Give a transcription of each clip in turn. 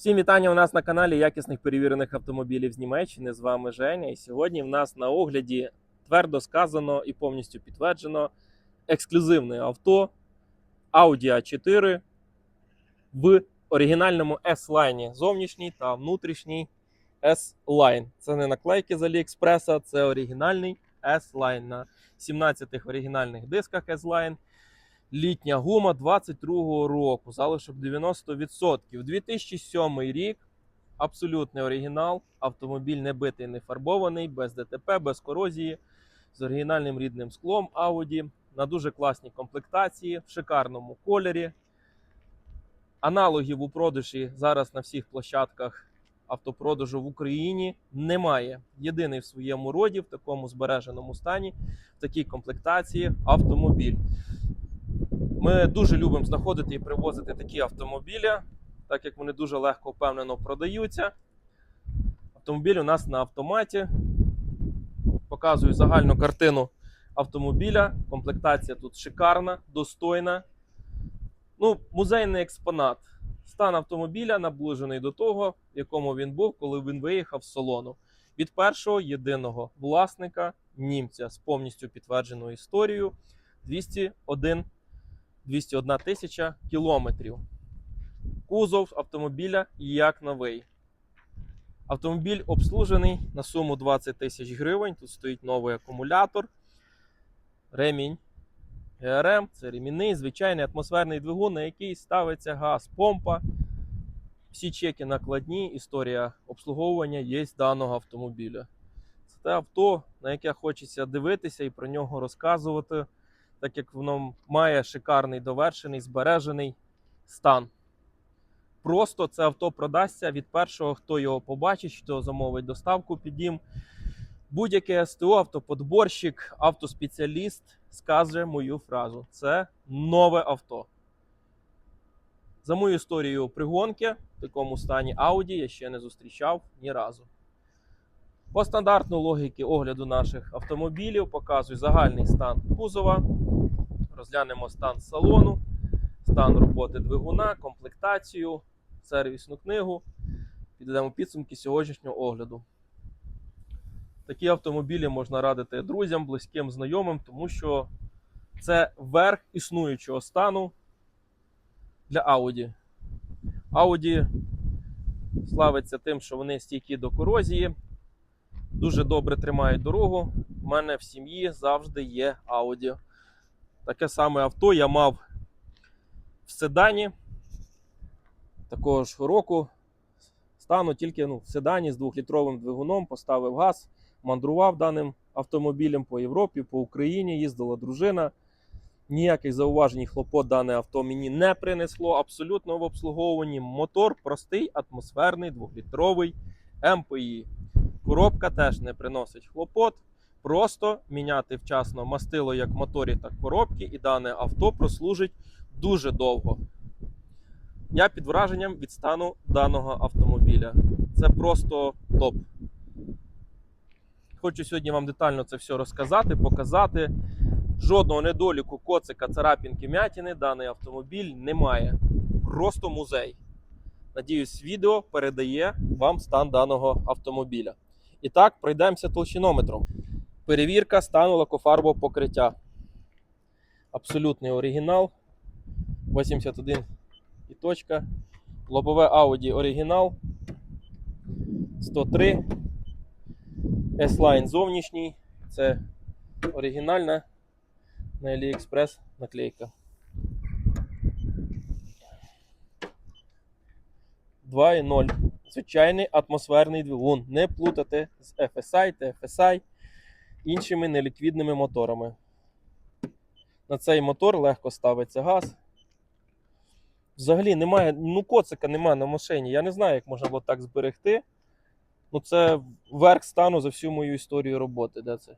Всім вітання у нас на каналі якісних перевірених автомобілів з Німеччини. З вами Женя. І сьогодні в нас на огляді твердо сказано і повністю підтверджено ексклюзивне авто Audi A4 в оригінальному S-Line зовнішній та внутрішній S-Line. Це не наклейки з Аліекспреса, це оригінальний S-Line на 17 оригінальних дисках S-Line. Літня гума 22-го року, залишок 90%. 2007 рік, абсолютний оригінал. Автомобіль не битий, не фарбований, без ДТП, без корозії, з оригінальним рідним склом Audi, на дуже класній комплектації, в шикарному кольорі. Аналогів у продажі зараз на всіх площадках автопродажу в Україні немає. Єдиний в своєму роді, в такому збереженому стані, в такій комплектації автомобіль. Ми дуже любимо знаходити і привозити такі автомобілі, так як вони дуже легко впевнено продаються. Автомобіль у нас на автоматі. Показую загальну картину автомобіля. Комплектація тут шикарна, достойна. Ну, музейний експонат. Стан автомобіля наближений до того, в якому він був, коли він виїхав з салону. Від першого єдиного власника німця з повністю підтвердженою історією 201 201 тисяча кілометрів. Кузов автомобіля як новий. Автомобіль обслужений на суму 20 тисяч гривень. Тут стоїть новий акумулятор, ремінь ГРМ, це ремінний, звичайний атмосферний двигун, на який ставиться газ, помпа. Всі чеки накладні, історія обслуговування є даного автомобіля. Це те авто, на яке хочеться дивитися і про нього розказувати так як воно має шикарний довершений збережений стан. Просто це авто продасться від першого, хто його побачить, хто замовить доставку під дім. Будь-яке СТО, автоподборщик, автоспеціаліст скаже мою фразу: це нове авто. За мою історію пригонки в такому стані Audi я ще не зустрічав ні разу. По стандартну логіки огляду наших автомобілів показую загальний стан кузова, розглянемо стан салону, стан роботи двигуна, комплектацію, сервісну книгу. Підведемо підсумки сьогоднішнього огляду. Такі автомобілі можна радити друзям, близьким, знайомим, тому що це верх існуючого стану для Audi. Audi славиться тим, що вони стійкі до корозії, дуже добре тримають дорогу. У мене в сім'ї завжди є Audi. Таке саме авто я мав в седані такого ж року. Стану тільки ну, в седані з двохлітровим двигуном, поставив газ, мандрував даним автомобілем по Європі, по Україні, їздила дружина. Ніяких зауважень і хлопот дане авто мені не принесло. Абсолютно в обслуговуванні. Мотор простий, атмосферний, двохлітровий МПІ. Коробка теж не приносить хлопот. Просто міняти вчасно мастило як моторі, так коробки, і дане авто прослужить дуже довго. Я під враженням від стану даного автомобіля. Це просто топ. Хочу сьогодні вам детально це все розказати, показати. Жодного недоліку, коцика, царапінки, м'ятіни даний автомобіль не має. Просто музей. Надіюсь, відео передає вам стан даного автомобіля. І так, пройдемося толщинометром. Перевірка стану лакофарбового покриття. Абсолютний оригінал. 81 і точка. Лобове Audi оригінал. 103. S-Line зовнішній. Це оригінальна на AliExpress наклейка. 2.0. Звичайний атмосферний двигун. Не плутати з FSI, TFSI іншими неліквідними моторами. На цей мотор легко ставиться газ. Взагалі немає, ну коцика немає на машині. Я не знаю, як можна було так зберегти. Ну, це верх стану за всю мою історію роботи. Де це?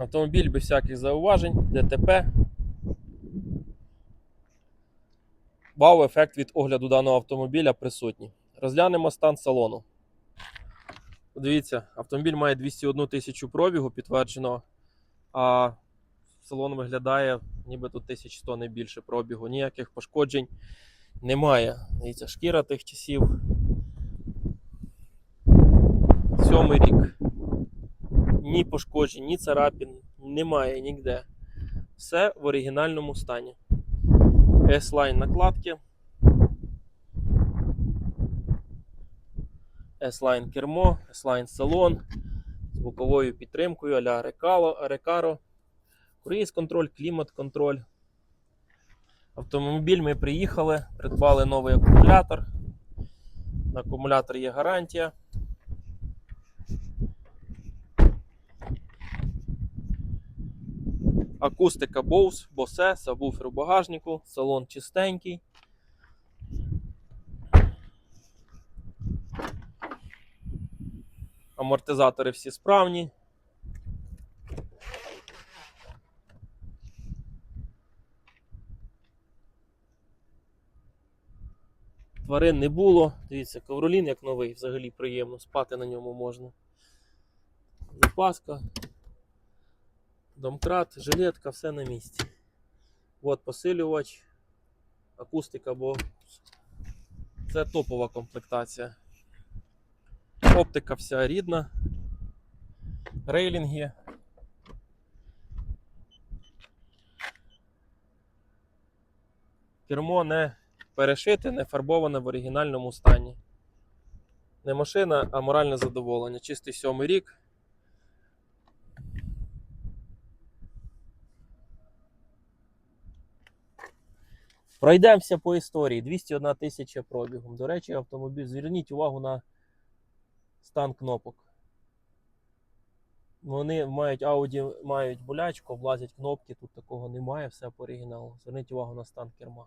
Автомобіль без всяких зауважень, ДТП. Вау-ефект від огляду даного автомобіля присутній. Розглянемо стан салону. Подивіться, автомобіль має 201 тисячу пробігу підтверджено, а салон виглядає, ніби тут 1100 не більше пробігу. Ніяких пошкоджень немає. Дивіться, шкіра тих часів. Сьомий рік. Ні пошкоджень, ні царапін немає ніде. Все в оригінальному стані. S-Line накладки. S-Line кермо, S-Line салон з боковою підтримкою а-ля Recaro. Круїз контроль, клімат контроль. Автомобіль ми приїхали, придбали новий акумулятор. На акумулятор є гарантія. Акустика Bose, Bose, сабвуфер у багажнику, салон чистенький. Амортизатори всі справні. Тварин не було. Дивіться, ковролін як новий, взагалі приємно, спати на ньому можна. Запаска, домкрат, жилетка, все на місці. От посилювач, акустика, бо це топова комплектація. Оптика вся рідна. Рейлінги. Кермо не перешите, не фарбоване в оригінальному стані. Не машина, а моральне задоволення. Чистий сьомий рік. Пройдемося по історії. 201 тисяча пробігом. До речі, автомобіль. Зверніть увагу на стан кнопок. Вони мають Audi, мають болячку, облазять кнопки, тут такого немає, все по оригіналу. Зверніть увагу на стан керма.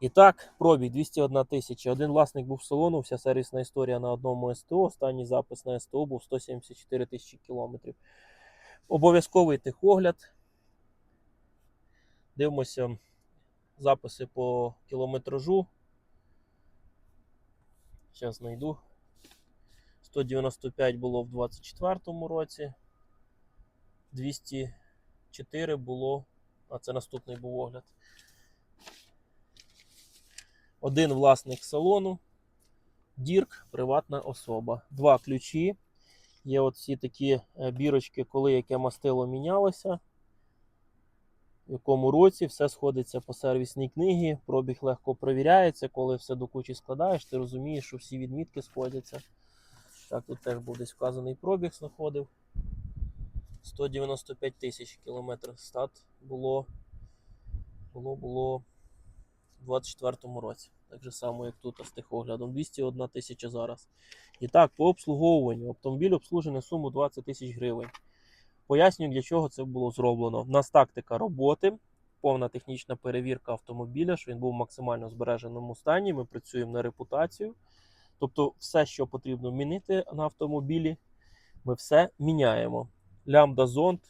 І так, пробіг 201 тисяча. Один власник був в салону, вся сервісна історія на одному СТО. Останній запис на СТО був 174 тисячі кілометрів. Обов'язковий техогляд. Дивимося записи по кілометражу. Зараз знайду. 195 було в 24-му році. 204 було. А це наступний був огляд. Один власник салону. Дірк, приватна особа. Два ключі. Є всі такі е, бірочки, коли яке мастило мінялося. В якому році все сходиться по сервісній книгі, пробіг легко перевіряється, коли все до кучі складаєш, ти розумієш, що всі відмітки сходяться. Так, тут теж був десь вказаний пробіг, знаходив. 195 тисяч кілометрів стат було, було, було у 24-му році. Так же само, як тут з техоглядом. 201 тисяча зараз. І так, по обслуговуванню. Автомобіль обслужений суму 20 тисяч гривень. Пояснюю, для чого це було зроблено. У нас тактика роботи, повна технічна перевірка автомобіля, що він був в максимально збереженому стані. Ми працюємо на репутацію. Тобто, все, що потрібно мінити на автомобілі, ми все міняємо. Лямбда зонд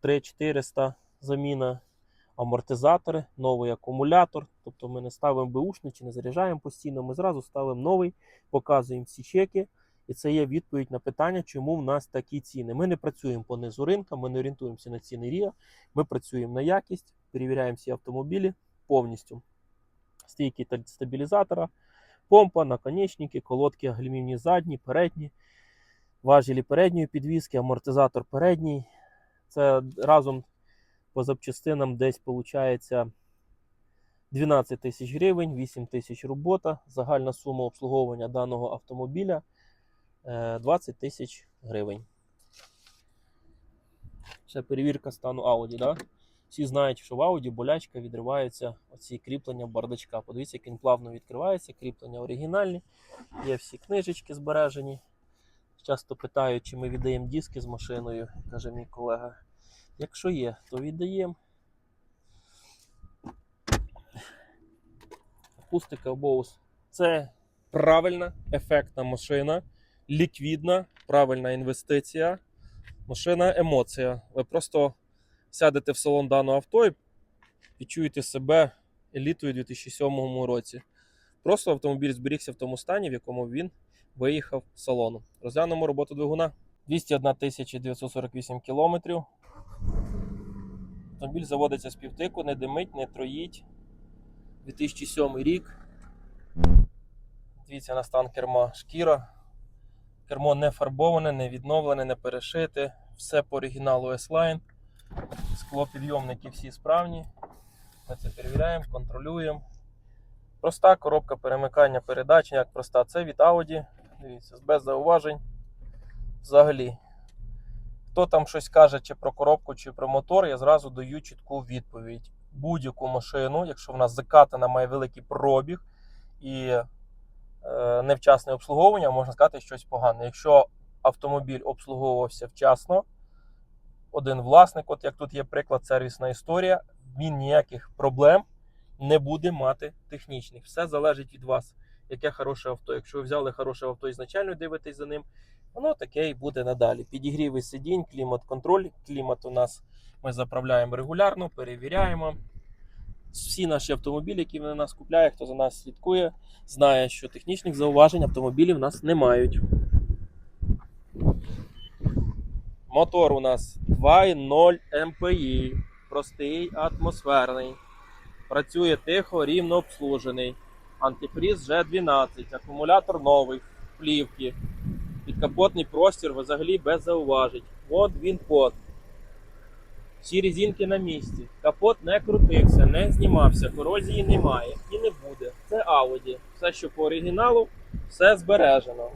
3400 заміна, амортизатори, новий акумулятор. Тобто ми не ставимо беушний чи не заряджаємо постійно. Ми зразу ставимо новий, показуємо всі чеки. І це є відповідь на питання, чому в нас такі ціни. Ми не працюємо по низу ринка, ми не орієнтуємося на ціни Ріа, ми працюємо на якість, перевіряємо всі автомобілі повністю. Стійки та стабілізатора, помпа, наконечники, колодки гальмівні задні, передні, важелі передньої підвіски, амортизатор передній. Це разом по запчастинам десь виходить 12 тисяч гривень, 8 тисяч робота. Загальна сума обслуговування даного автомобіля 20 тисяч гривень. Ще перевірка стану Audi. Да? Всі знають, що в Audi болячка відриваються оці кріплення бардачка. Подивіться, як він плавно відкривається, кріплення оригінальні. Є всі книжечки збережені. Часто питають, чи ми віддаємо диски з машиною, каже мій колега. Якщо є, то віддаємо. Акустика Bose. Це правильна, ефектна машина, ліквідна, правильна інвестиція. Машина емоція. Ви просто сядете в салон даного авто і відчуєте себе елітою у 2007 році. Просто автомобіль зберігся в тому стані, в якому він виїхав з салону. Розглянемо роботу двигуна. 201 948 кілометрів. Автомобіль заводиться з півтику, не димить, не троїть. 2007 рік. Дивіться на стан керма шкіра. Кермо не фарбоване, не відновлене, не перешите. Все по оригіналу S-Line. Склопідйомники всі справні. Ми це перевіряємо, контролюємо. Проста коробка перемикання передач, як проста. Це від Audi. Дивіться, без зауважень. Взагалі. Хто там щось каже, чи про коробку, чи про мотор, я зразу даю чітку відповідь. Будь-яку машину, якщо вона закатана, має великий пробіг і невчасне обслуговування, можна сказати щось погане. Якщо автомобіль обслуговувався вчасно, один власник, от як тут є приклад, сервісна історія, він ніяких проблем не буде мати технічних. Все залежить від вас, яке хороше авто. Якщо ви взяли хороше авто ізначально дивитесь за ним, воно таке і буде надалі. Підігріви сидінь, клімат-контроль. Клімат у нас ми заправляємо регулярно, перевіряємо. Всі наші автомобілі, які ви на нас купляє, хто за нас слідкує, знає, що технічних зауважень автомобілі в нас не мають. Мотор у нас 2.0 MPI, простий, атмосферний. Працює тихо, рівно обслужений. Антифріз G12, акумулятор новий, плівки. Підкапотний простір взагалі без зауважень. От він код. Всі резинки на місці. Капот не крутився, не знімався, корозії немає і не буде. Це Audi. Все, що по оригіналу, все збережено.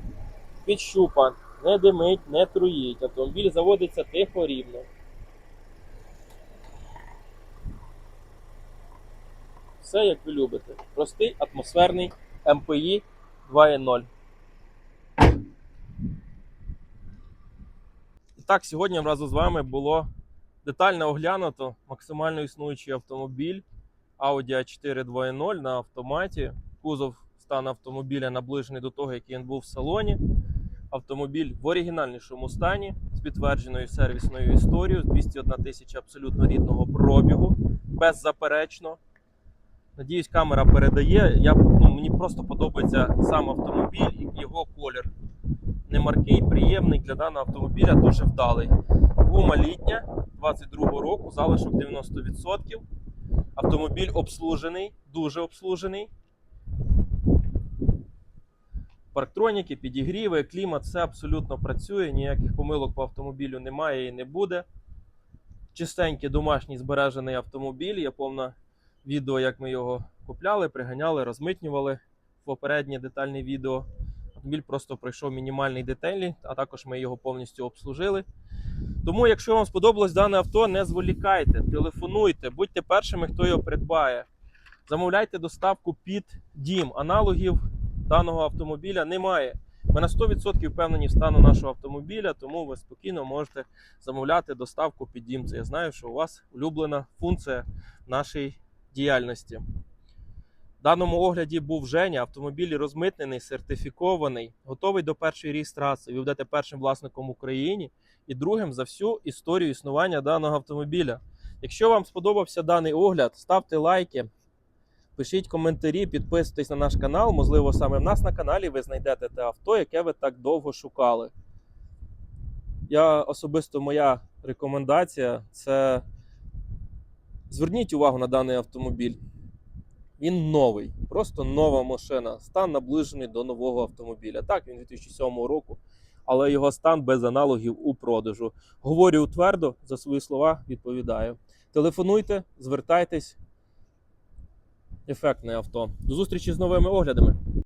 Підщупан, не димить, не труїть. Автомобіль заводиться тихо рівно. Все як ви любите. Простий атмосферний MPI 2.0. І так, сьогодні разом з вами було детально оглянуто максимально існуючий автомобіль Audi A4 2.0 на автоматі. Кузов стан автомобіля наближений до того, який він був в салоні. Автомобіль в оригінальнішому стані з підтвердженою сервісною історією, 201 тисяча абсолютно рідного пробігу, беззаперечно. Надіюсь, камера передає. Я, ну, мені просто подобається сам автомобіль і його колір. Немаркий, приємний для даного автомобіля, дуже вдалий. Гума літня 22-го року, залишок 90%. Автомобіль обслужений, дуже обслужений. Парктроніки, підігріви, клімат, все абсолютно працює, ніяких помилок по автомобілю немає і не буде. Чистенький домашній збережений автомобіль. Є повне відео, як ми його купляли, приганяли, розмитнювали. Попереднє детальне відео. Автомобіль просто пройшов мінімальний детелі, а також ми його повністю обслужили. Тому, якщо вам сподобалось дане авто, не зволікайте, телефонуйте, будьте першими, хто його придбає. Замовляйте доставку під дім. Аналогів даного автомобіля немає. Ми на 100% впевнені в стану нашого автомобіля, тому ви спокійно можете замовляти доставку під дім. Це я знаю, що у вас улюблена функція нашої діяльності. В даному огляді був Женя, автомобіль розмитнений, сертифікований, готовий до першої реєстрації. Ви будете першим власником в Україні і другим за всю історію існування даного автомобіля. Якщо вам сподобався даний огляд, ставте лайки, пишіть коментарі, підписуйтесь на наш канал. Можливо, саме в нас на каналі ви знайдете те авто, яке ви так довго шукали. Я особисто моя рекомендація це зверніть увагу на даний автомобіль. Він новий, просто нова машина. Стан наближений до нового автомобіля. Так, він 2007 року, але його стан без аналогів у продажу. Говорю твердо, за свої слова відповідаю. Телефонуйте, звертайтесь. Ефектне авто. До зустрічі з новими оглядами.